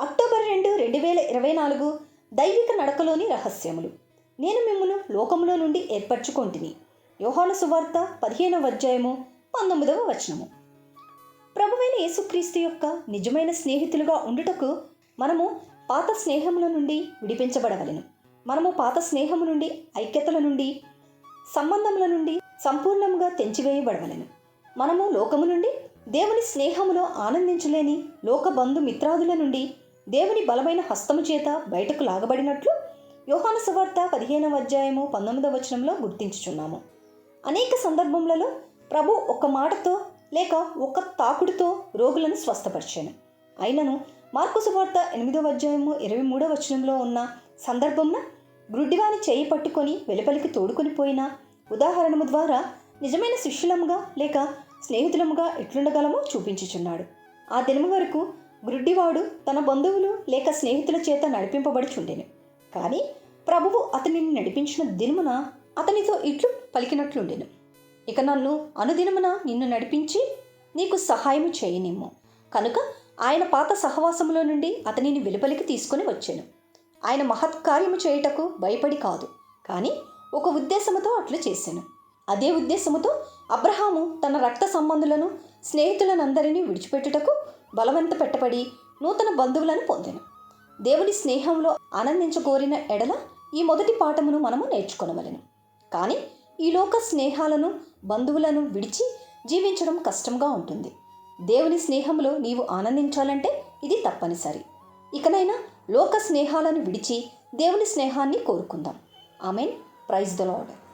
October రెండు రెండు వేల ఇరవై నాలుగు దైవిక నడకలోని రహస్యములు. నేను మిమ్మల్ని లోకములో నుండి ఏర్పరచుకొంటిని. యోహాను సువార్త పదిహేనవ అధ్యాయము పంతొమ్మిదవ వచనము. ప్రభువైన యేసుక్రీస్తు యొక్క నిజమైన స్నేహితులుగా ఉండుటకు మనము పాత స్నేహముల నుండి విడిపించబడవలెను. మనము పాత స్నేహము నుండి ఐక్యతల నుండి సంబంధముల నుండి సంపూర్ణంగా తెంచివేయబడవలెను. మనము లోకము నుండి దేవుని స్నేహములో ఆనందించలేని లోకబంధు మిత్రాదుల నుండి దేవుని బలమైన హస్తము చేత బయటకు లాగబడినట్లు యోహాను సువార్త పదిహేనవ అధ్యాయము పంతొమ్మిదవ వచనంలో గుర్తించుచున్నాము. అనేక సందర్భములలో ప్రభు ఒక మాటతో లేక ఒక తాకుడుతో రోగులను స్వస్థపరిచాను. అయినను మార్కు సువార్త ఎనిమిదవ అధ్యాయము ఇరవై మూడవ వచనంలో ఉన్న సందర్భంన గ్రుడ్డివాని చేయి పట్టుకొని వెలుపలికి తోడుకొని పోయిన ఉదాహరణము ద్వారా నిజమైన శిష్యులముగా లేక స్నేహితులముగా ఎట్లుండగలమో చూపించుచున్నాడు. ఆ దినము వరకు గ్రుడ్డివాడు తన బంధువులు లేక స్నేహితుల చేత నడిపింపబడుచుండెను. కానీ ప్రభువు అతనిని నడిపించిన దినమున అతనితో ఇట్లు పలికినట్లుండెను. ఇక నన్ను అనుదినమున నిన్ను నడిపించి నీకు సహాయము చేయనేమో కనుక ఆయన పాత సహవాసములో నుండి అతనిని వెలుపలికి తీసుకొని వచ్చాను. ఆయన మహత్కార్యము చేయుటకు భయపడి కాదు కానీ ఒక ఉద్దేశముతో అట్లు చేశాను అదే ఉద్దేశముతో అబ్రహాము తన రక్త సంబంధులను స్నేహితులనందరినీ విడిచిపెట్టుటకు బలవంత పెట్టబడి నూతన బంధువులను పొందెను. దేవుని స్నేహంలో ఆనందించగోరిన ఎడల ఈ మొదటి పాఠమును మనము నేర్చుకొనవలెను. కానీ ఈ లోక స్నేహాలను బంధువులను విడిచి జీవించడం కష్టంగా ఉంటుంది. దేవుని స్నేహంలో నీవు ఆనందించాలంటే ఇది తప్పనిసరి. ఇకనైనా లోక స్నేహాలను విడిచి దేవుని స్నేహాన్ని కోరుకుందాం. ఆమెన్. Praise the lord